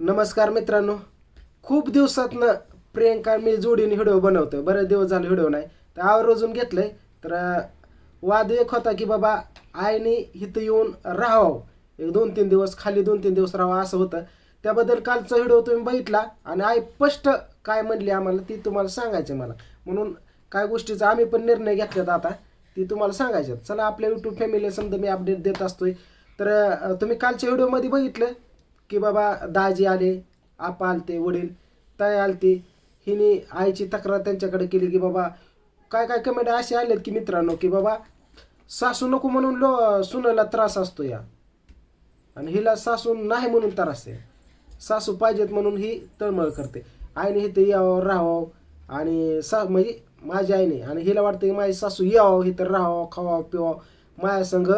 नमस्कार मित्रांनो. खूप दिवसातनं प्रियंका मी जोडीने व्हिडिओ बनवतो बरेच दिवस झाले व्हिडिओ नाही. तर आवर्जून घेतलंय. तर वाद एक होता की बाबा आईने इथं येऊन राहावं. एक दोन तीन दिवस खाली दोन तीन दिवस राहावं असं होतं. त्याबद्दल कालचा व्हिडिओ तुम्ही बघितला आणि आई स्पष्ट काय म्हणली आम्हाला ती तुम्हाला सांगायची मला. म्हणून काय गोष्टीचा आम्ही पण निर्णय घेतल्यात आता ती तुम्हाला सांगायच्यात चला आपल्या यूट्यूब फॅमिली समजा मी अपडेट देत असतोय. तर तुम्ही कालच्या व्हिडिओमध्ये बघितलं. की बाबा दाजी आले आपा आलते वडील ताई आलते. हिने आईची तक्रार त्यांच्याकडे केली की बाबा काय काय कमेंट असे आलेत की मित्रांनो की बाबा सासू नको म्हणून लो सुनाला त्रास असतो या. आणि हिला सासू नाही म्हणून त्रास आहे. सासू पाहिजेत म्हणून ही तळमळ करते. आईने इथं यावं राहावं आणि सा म्हणजे माझी आईने आणि हिला वाटतं की माझी सासू यावं इथं राहावं खावावं पिवावं माझ्या संग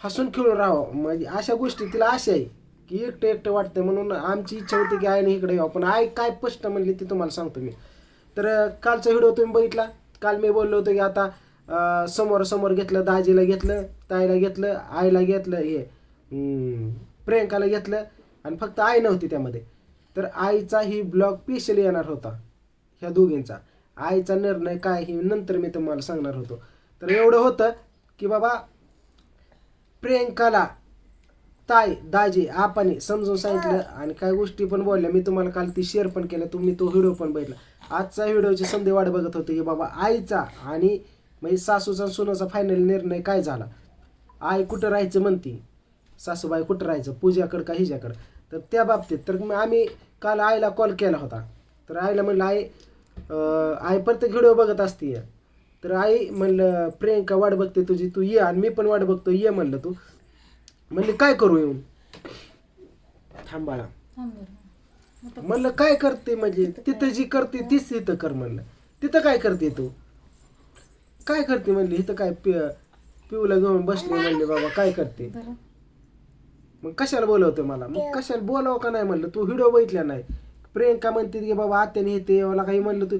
हसून खेळून राहावं. म्हणजे अशा गोष्टी तिला आशा आहे. की एकटं एकटं वाटतं म्हणून आमची इच्छा होती की आईने इकडे यावं. पण आई काय स्पष्ट म्हणली ती तुम्हाला सांगतो मी. तर कालचा व्हिडिओ तुम्ही बघितला? काल मी बोललो होतो की आता समोर समोर घेतलं दाजीला घेतलं ताईला घेतलं आईला घेतलं हे प्रियंकाला घेतलं आणि फक्त आई नव्हती त्यामध्ये. तर आईचा ही ब्लॉग स्पेशल येणार होता ह्या दोघींचा. आईचा निर्णय काय हे नंतर मी तुम्हाला सांगणार होतो. तर एवढं होतं की बाबा प्रियंकाला ताई दाजी आपाने समजून सांगितलं आणि काही गोष्टी पण बोलल्या. मी तुम्हाला काल ती शेअर पण केलं. तुम्ही तो व्हिडिओ पण बघितला. आजचा व्हिडिओची संधी वाट बघत होते की बाबा आईचा आणि म्हणजे सासूचा सुनाचा फायनल निर्णय काय झाला? आई कुठं राहायचं म्हणती? सासूबाई कुठं राहायचं? पूजाकडं का हिच्याकडं? तर त्या बाबतीत तर मग आम्ही काल आईला कॉल केला होता. तर आईला म्हणलं आई आई प्रत्येक व्हिडिओ बघत असते तर आई म्हणलं प्रियंका वाट बघते तुझी तू ये आणि मी पण वाट बघतो ये म्हणलं तू. म्हणले काय करू येऊन? थांबाळा म्हणलं काय करते म्हणजे? तिथं जी करते तीच तिथं कर म्हणलं. तिथं काय करते तू? काय करते म्हणली? इथं काय पि पिऊला घेऊन बसले म्हणले बाबा काय करते? मग कशाला बोलवतं मला? मग कशाला बोलावं का नाही म्हणलं? तू व्हिडिओ बघितला नाही. प्रियंका म्हणते की बाबा आत्याने येते मला काही म्हणलं तू?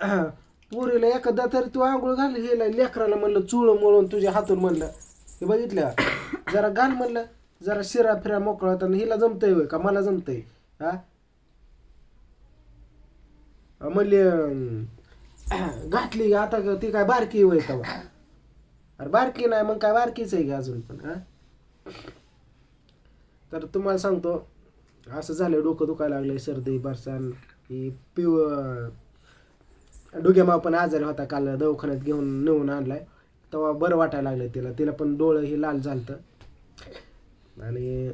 पुरीला एखादा तरी तू आंघोळ घाल हिला लेकराला म्हणलं चुळ मोळून तुझ्या हातून म्हणलं. हे बघितलं? जरा घाल म्हणलं जरा शिरा फिरा मोकळा होता हिला जमतंय होय का? मला जमतंय. हा? म्हणले म्हणली अं, घातली का आता ती काय बारकी होय का अरे बारकी नाही मग काय बारकीच आहे का अजून पण हा? तर तुम्हाला सांगतो असं झालं डोकं दुखायला लागलंय सर्दी बरसाण ही पिव डोक्यामा पण आजारी होता काल दवाखान्यात घेऊन नेऊन आणलाय. तेव्हा बरं वाटायला लागलं तिला तिला पण डोळं हे लाल झालतं. आणि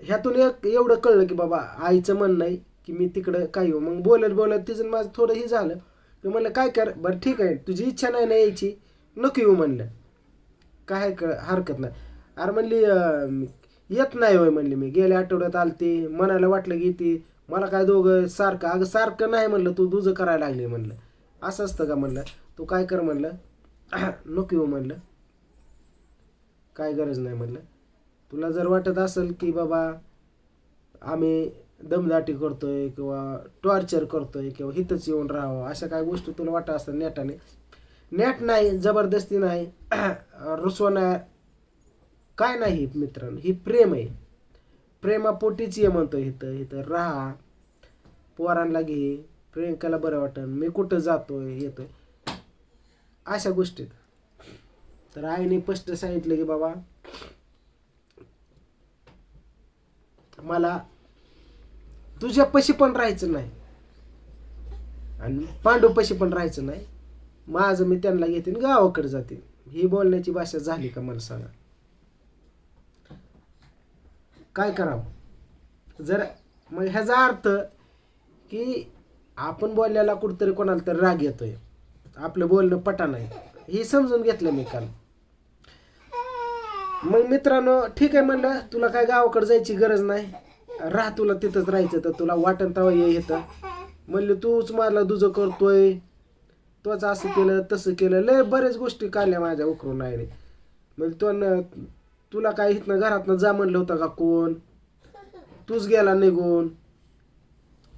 ह्यातून एक एवढं कळलं की बाबा आईचं म्हणणं आहे की मी तिकडं काय येऊ हो. मग बोलत बोलत तिचं माझं थोडं हे झालं. मी म्हणलं काय कर? बरं ठीक आहे. तुझी इच्छा नाही ना यायची? नको येऊ म्हणलं. काय क हरकत नाही. अरे म्हणली येत नाही होय म्हणली मी. गेल्या आठवड्यात आलती. मनाला वाटलं की ती मला काय दोघं सारखं अगं सारखं नाही म्हणलं तू. तुझं करायला लागली म्हणलं. असं असतं का? म्हणलं. तू काय कर म्हणलं? नको येऊ म्हणलं. काय गरज नाही म्हणलं. तुला जर वाटत असेल की बाबा आम्ही दमदाटी करतोय किंवा टॉर्चर करतोय किंवा हिथंच येऊन राहावं अशा काय गोष्टी तुला वाटत असतात नेटाने. नेट नाही जबरदस्ती नाही रुसवणं काय नाही मित्रांनो ही प्रेम आहे. प्रेमापोटीच ये म्हणतो इथं इथं राहा पोरांना घे प्रियंकाला बरं वाटन मी कुठं जातोय येतोय. अशा गोष्टीत तर आईने स्पष्ट सांगितलं की बाबा मला तुझ्या पशी पण राहायचं नाही. आणि पांडू पशी पण राहायचं नाही. माझं मी त्यांना घेते गावाकडे जाते. ही बोलण्याची भाषा झाली का मला सांगा. काय करावं? जर मग ह्याचा अर्थ की आपण बोलल्याला कुठतरी कोणाला तरी राग येतोय. आपलं बोलणं पटा नाही. हे समजून घेतलं मी काल. मग मित्रांनो ठीक आहे म्हणलं तुला काय गावाकडे जायची गरज नाही. राह तुला तिथंच राहायचं तर तुला वाटण तवा ये येतं. म्हणलं तूच मला दुजं करतोय. तोच असं केलं तसं केलं. लय बरेच गोष्टी काढल्या माझ्या उकरून आहे मग तो तुला काय इथनं घरातनं जा म्हणलं होतं का कोण? तूच गेला निघून.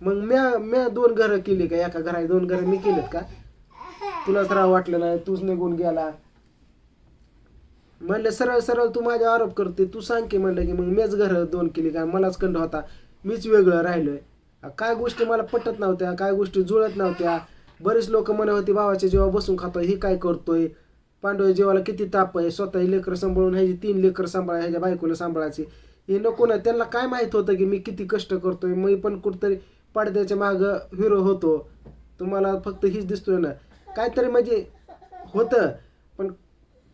मग म्या म्या दोन घरं केली का? एका घरात दोन घरं मी केलेत का? तुलाच राव वाटलं नाही तूच निघून गेला. म्हणलं सरळ सरळ तू माझ्या आरोप करते तू सांग की म्हणलं की मग मीच घर दोन केली का? मलाच कंड होता. मीच वेगळं राहिलोय. काय गोष्टी मला पटत नव्हत्या काय गोष्टी जुळत नव्हत्या. बरेच लोक म्हणत होती भावाच्या जेव्हा बसून खातोय हे काय करतोय? पांडव जेवाला किती ताप आहे? स्वतः लेकर सांभाळून ह्याची तीन लेकर सांभाळा ह्याच्या बायकोला सांभाळायची. हे नको ना त्यांना काय माहीत होतं की मी किती कष्ट करतोय? मी पण कुठतरी पडद्याच्या माग हिरो होतो. तुम्हाला फक्त हीच दिसतोय ना. काहीतरी म्हणजे होतं.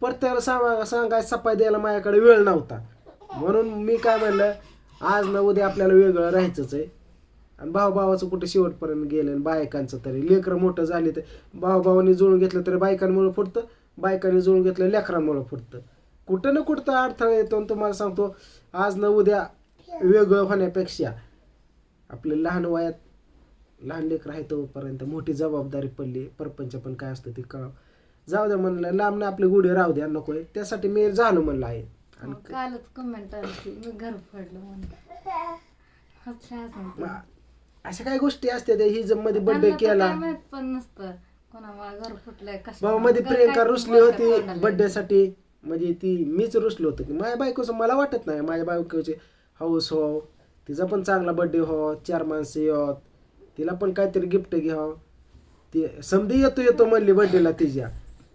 परत प्रत्येकाला सांगा सांगाय सफाई द्यायला माझ्याकडे वेळ नव्हता. म्हणून मी काय म्हणलं आज ना उद्या आपल्याला वेगळं राहायचंच आहे. आणि भाऊभावाचं कुठं शेवटपर्यंत गेलं आणि बायकांचं तरी. लेकरं मोठं झाले तर भाऊभावांनी जुळून घेतलं तरी बायकांमुळं फुटतं बायकांनी जुळून घेतलं लेकरांमुळं फुटतं. कुठं ना कुठं अडथळा येतो आणि तुम्हाला सांगतो आज न उद्या वेगळं होण्यापेक्षा आपलं लहान वयात लहान लेकरं आहे तोपर्यंत मोठी जबाबदारी पडली. परपंच पण काय असतं ते कळावं. जाऊ द्या म्हणलं लांब ना आपले गुढे राहू द्या नकोय त्यासाठी मी झालो म्हणलं आहे. आणि कालच कमेंट आली की मी घर म्हणून. हसून. मग अशा काही गोष्टी असतात ही जर मध्ये बर्थडे त्यांना तर केला. काय माहीत पण नसतं. कोणामुळे घर फुटलंय कशा भाऊ मध्ये प्रियंका रुसली होती बर्थडे साठी. म्हणजे ती मीच रुसलो होतो. की माझ्या बायकोचं मला वाटत नाही. माझ्या बायकोचे हाऊस हो तिचा पण चांगला बर्थडे हो चार माणसं येत. तिला पण काहीतरी गिफ्ट घ्यावं. ती समधी येतो येतो म्हणली बर्थडेला तिच्या.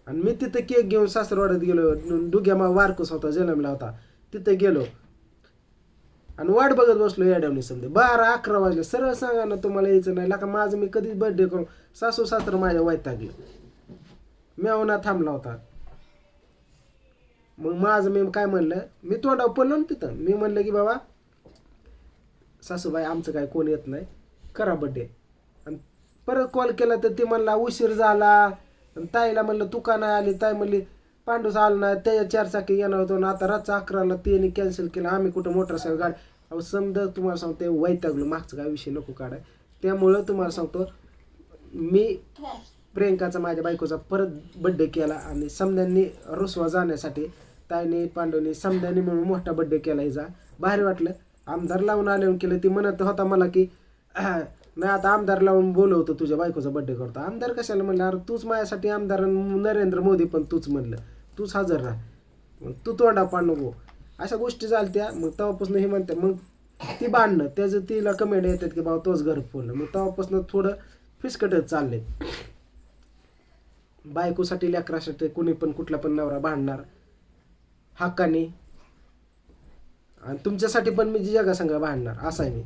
आणि मी तिथं केक घेऊन सासरवाड्यात गेलो. डुग्या मा वारकूस होता जन्मला होता. तिथं गेलो. आणि वाट बघत बसलो याड्यावणी समजे बारा अकरा वाजले. सरळ सांगा ना तुम्हाला यायचं नाही. लका माझं मी कधीच बर्थडे करू. सासू सासर माझ्या वैतागलं. मेवना थांबला होता. मग माझं मी काय म्हणलं? मी तोंडावर पडलो ना तिथं. मी म्हणलं की बाबा सासूबाई आमचं काय कोण येत नाही. करा बड्डे आणि परत कॉल केला तर ती म्हणला उशीर झाला. आणि ताईला म्हणलं तू का नाही आली? ताई म्हणली पांडूस आलं नाही. त्याच्या चार चाकी येणार होतो ना आता रातचा अकराला त्याने कॅन्सल केलं. आम्ही कुठं मोटरसायकल गाडी अहो समजा तुम्हाला सांगतो वैतागलो. मागचं काय विषय नको काढाय. त्यामुळं तुम्हाला सांगतो मी प्रियंकाचा माझ्या बायकोचा परत बड्डे केला आणि समद्यांनी रुसवा जाण्यासाठी ताईने पांडवने समद्यांनी म्हणून मोठा बड्डे केला हिचा. भारी वाटलं. आमदार लावून आले केलं. ती म्हणत होता मला की नाही आता आमदार लावून बोलवतो तुझ्या बायकोचा बड्डे करतो. आमदार कशाला म्हणलं अरे तूच माझ्यासाठी आमदार नरेंद्र मोदी पण तूच म्हणलं. तूच हजर राह. मग तू तोंडा पाड नको. अशा गोष्टी झालत्या मग तेव्हापासून हे म्हणते मग ती बांधणं त्याचं तिला कमेंट येतात की बाबा तोच घर फोडलं. मग तेव्हापासून थोडं फिसकटच चाललंय. बायकोसाठी लेकरासाठी कुणी पण कुठला पण नवरा भांडणार हक्काने. आणि तुमच्यासाठी पण मी जगासंग भांडणार असं आहे मी.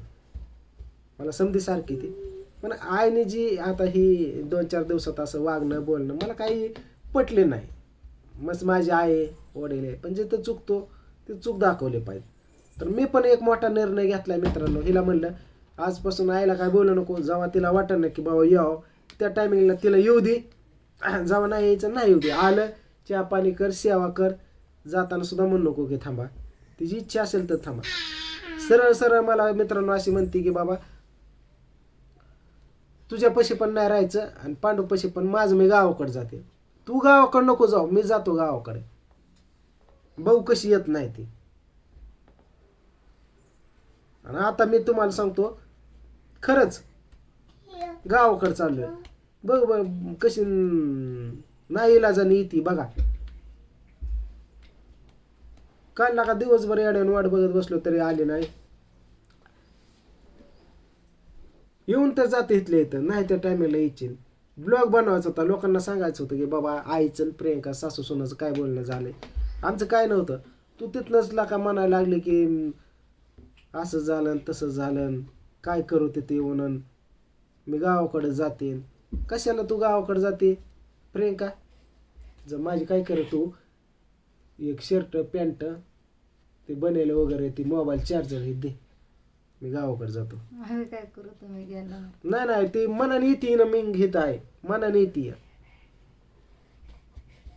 मला समधी सारखी ती. पण आईने जी आता ही दोन चार दिवसात असं वागणं बोलणं मला काही पटले नाही. मस्त माझी आई वडील आहे पण जिथं चुकतो ते चूक दाखवले पाहिजे. तर मी पण एक मोठा निर्णय घेतलाय मित्रांनो. हिला म्हणलं आजपासून आईला काय बोलू नको जेव्हा तिला वाटत ना की बाबा यावं त्या टायमिंगला तिला येऊ दे. जेव्हा नाही यायचं नाही येऊ दे. आलं चहा पाणी कर सेवा कर. जाताना सुद्धा म्हणू नको की थांबा. तिची इच्छा असेल तर थांबा. सरळ सरळ मला मित्रांनो अशी म्हणते की बाबा तुझ्या पशी पण नाही राहायचं आणि पांडू पशी पण माझं मी गावाकडे जाते. तू गावाकडे नको जाऊ मी जातो गावाकडे. भाऊ कशी येत नाही ती. आणि आता मी तुम्हाला सांगतो खरंच गावाकडे चाललोय. बघ बघ कशी नाही इलाजाने येते बघा. काल का दिवसभर येड्यान वाट बघत बसलो तरी आली नाही. येऊन तर जाते इथले इथं नाही त्या टायमिंगला यायची. ब्लॉग बनवायचा होता लोकांना सांगायचं होतं की बाबा आईचं प्रियंका सासू सोनाचं काय बोलणं झालं आमचं काय नव्हतं. तू तिथनंच का म्हणायला लागले की असं झालं तसं झालं काय करू तिथे येऊन? मी गावाकडे जाते. कशाला तू गावाकडे जाते प्रियंका? जर माझी काय कर तू? एक शर्ट पॅन्ट ते बनेल वगैरे ते मोबाईल चार्जर हे दे. मी गावाकडे जातो. आम्ही काय करू तुम्ही गेला नाही नाही ते मनाने येते ना मी घेत आहे. मनाने येते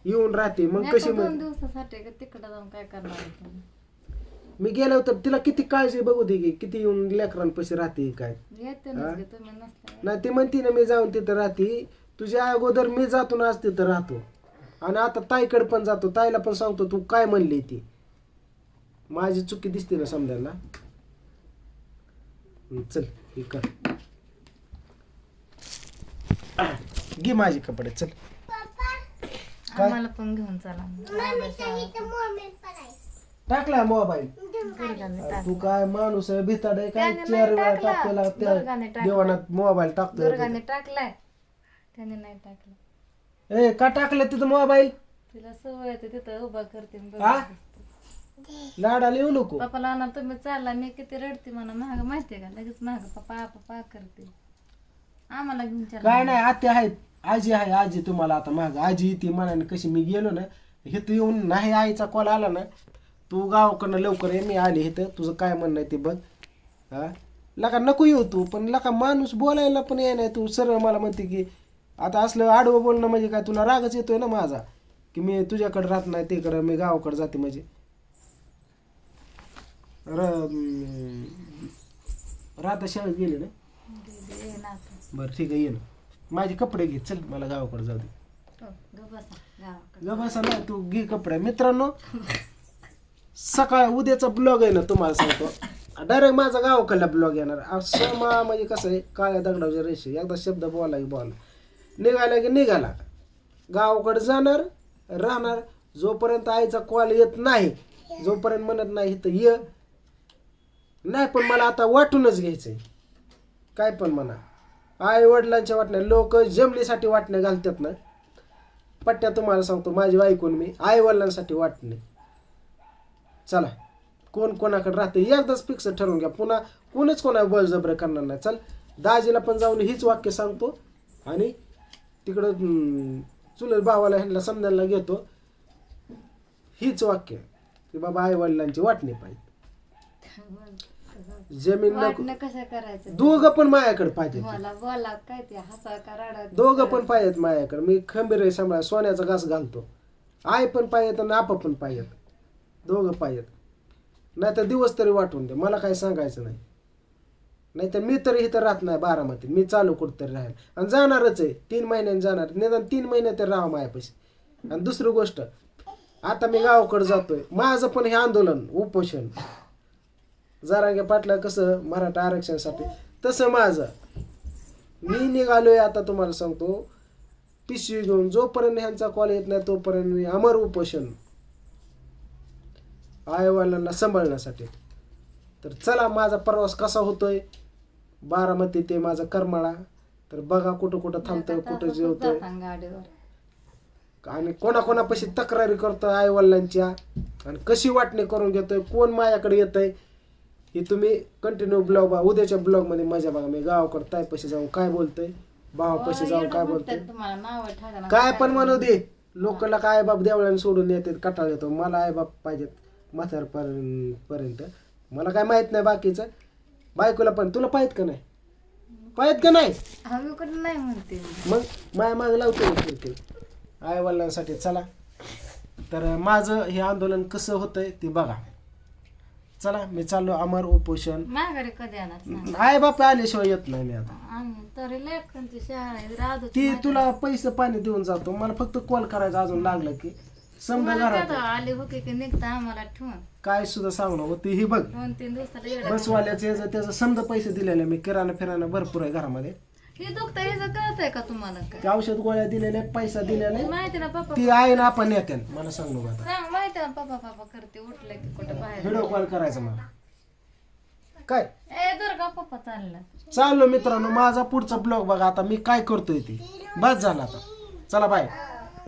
येऊन राहते. मग कशी दोन दिवसासाठी का? तिकडे जाऊन काय करणार आहे तुम्ही? मी गेलो तर तिला किती काळजी बघू दे की किती येऊन लेकरांपाशी राहते काय? येते? नसते तुम्ही नसल्या नाही ती म्हणते ना मी जाऊन तिथं राहते. तुझ्या अगोदर मी जातो ना आज तिथं राहतो. आणि आता ताईकडे पण जातो. ताईला पण सांगतो तू काय म्हणली ती? माझी चुकी दिसते ना समजायला. चल हे कर. घे माझे कपडे चल. काय? आम्हाला पण घेऊन चला. टाकला मोबाईल तू काय माणूस आहे भिताड आहे काय त्याने चार नाही वेळा टाकला. टाकलेला दुर्गाने त्या टाकला. देवानात मोबाईल टाकतोय दुर्गाने टाकलाय. त्याने नाही टाकलं. ए का टाकलं तिथं मोबाईल? तिला सवय येते तिथं उभा करते आणि हा? बघत. लाडाला येऊ नको. पप्पाला आणा तुम्ही चालला मी किती रडते म्हणा. महाग माहितीये का? लगेच महाग पप्पा पप्पा करते. आम्हाला घेऊन काय नाही आत्या आहेत. आजी आहे आजी तुम्हाला आता माग. आजी ती म्हणाने कशी मी गेलो ना इथं येऊन नाही आईचा कॉल आला ना तू गावाकडनं लवकर ये मी आली इथं. तुझं काय म्हणणं आहे ते बघ. हा? लका नको येऊ तू पण लका माणूस बोलायला पण ये नाही तू सरळ मला म्हणते की आता असलं आडवं बोलणं म्हणजे काय तुला रागच येतोय ना माझा की मी तुझ्याकडे राहत नाही तिकडं मी गावाकडे जाते म्हणजे. र राहता शाळेत गेले ना? ये ना आता. बरं ठीक आहे ये ना. माझे कपडे घे चल मला गावाकडे जाऊ दे. हो, बसा गावाकडे ग बसा ना तू घे कपडे. मित्रांनो सकाळ उद्याचा ब्लॉग आहे ना तुम्हाला सांगतो. डायरेक्ट माझा गावाकडला ब्लॉग येणार. असं मा म्हणजे कसं आहे काळ्या दगडाच्या रेषे. एकदा शब्द बोला की बोला. निघाला की निघाला. गावाकडे जाणार राहणार. जोपर्यंत आईचा कॉल येत नाही जोपर्यंत म्हणत नाही तर ये. नाही पण मला आता वाटूनच घ्यायचंय. काय पण म्हणा. आई वडिलांच्या वाटण्या लोक जमलीसाठी वाटण्या घालतात ना. पट्ट्या तुम्हाला सांगतो माझी ऐकून मी आई वडिलांसाठी वाटणे. चला कोण कोणाकडे राहते एकदाच फिक्स ठरवून घ्या. पुन्हा कोणीच कोणा बळजबर करणार नाही. चल दाजीला पण जाऊन हीच वाक्य सांगतो आणि तिकडं चुलत भावाला ह्यांना समजायला घेतो. हीच वाक्य की बाबा आई वडिलांची वाटणी पाहिजे. जमीन वाटणं कसं करायचं? दोघं पण माझ्याकडे पाहिजे मला बोला काय ते? हसा का रडा दोघं पण पाहिजेत माझ्याकडे. मी खंबीर आहे सांभाळ सोन्याचा घास घालतो. आई पण पाहिजेत आणि आपा पण पाहिजेत दोघं पाहिजेत नाही तर दिवस तरी वाटून दे. मला काही सांगायचं नाही. नाही तर मी तरी इथं राहत नाही बारामतीत. मी चालू कुठतरी राहील आणि जाणारच आहे. तीन महिन्यांनी जाणार. निदान तीन महिने तरी राहा माझ्यापाशी. आणि दुसरी गोष्ट आता मी गावाकडे जातोय. माझं पण हे आंदोलन उपोषण. जरांगे पाटला कसं मराठा आरक्षणासाठी? तसं माझं. मी निघालोय आता तुम्हाला सांगतो. पिशवी घेऊन जोपर्यंत ह्यांचा कॉल येत नाही तोपर्यंत मी अमर उपोषण आईवालांना सांभाळण्यासाठी. तर चला माझा प्रवास कसा होतोय? बारामती ते माझा करमाळा. तर बघा कुठं कुठं थांबतोय कुठं जेवतोय. आणि कोणाकोणापाशी तक्रारी करतोय आई वडिलांच्या आणि कशी वाटणी करून घेतोय? कोण माझ्याकडे येतंय? हे तुम्ही कंटिन्यू ब्लॉग बघा. उद्याच्या ब्लॉगमध्ये मजा बघा. मी गावाकडे ताईपाशी जाऊन काय बोलतोय? भावापाशी जाऊन काय बोलतोय? काय पण म्हणू दे. लोकांना काय बाप देवळाने सोडून येतात कटाळ येतो. मला आई बाप पाहिजेत म्हातारपर्यंत पर्यंत मला काय माहीत नाही बाकीचं. बायकोला पण. तुला पाहित का नाही? पाहित का नाही? म्हणते. मग माया माग लावतो आई वडिलांसाठी चला. तर माझं हे आंदोलन कसं होतंय ते बघा. चला मी चाललो अमर उपोषण. माघारी कधी येणार सांग. आई बाप आल्याशिवाय येत नाही मी आता. आम्ही तरी लेखनची शाळा आहे राहतो ती तुला पैसे पाणी देऊन जातो. मला फक्त कॉल करायचा अजून लागलं की. समजा घरात आली होती की निघता आम्हाला ठेवून? काय सुद्धा सांगू नको ती ही बघ. दोन तीन दिवसाला बसवाल्याचे याचं त्याचं समजा पैसे दिलेले मी. किराणा फिराणा भरपूर आहे घरामध्ये. हे दुखतं हे कळतंय का तुम्हाला काय? ते औषध गोळ्या दिलेले पैसा दिलेले माहिती ना पप्पा ती आहे ना आपण येते मला सांगू नका आता. सांग माहिती ना पप्पा पप्पा करते उठले की कुठं बाहेर. व्हिडिओ कॉल करायचा मला. काय? ए दुर्गा पप्पा चालला. चाललो मित्रांनो माझा पुढचा ब्लॉग बघा आता मी काय करतोय ते. बस झाला आता. चला बाय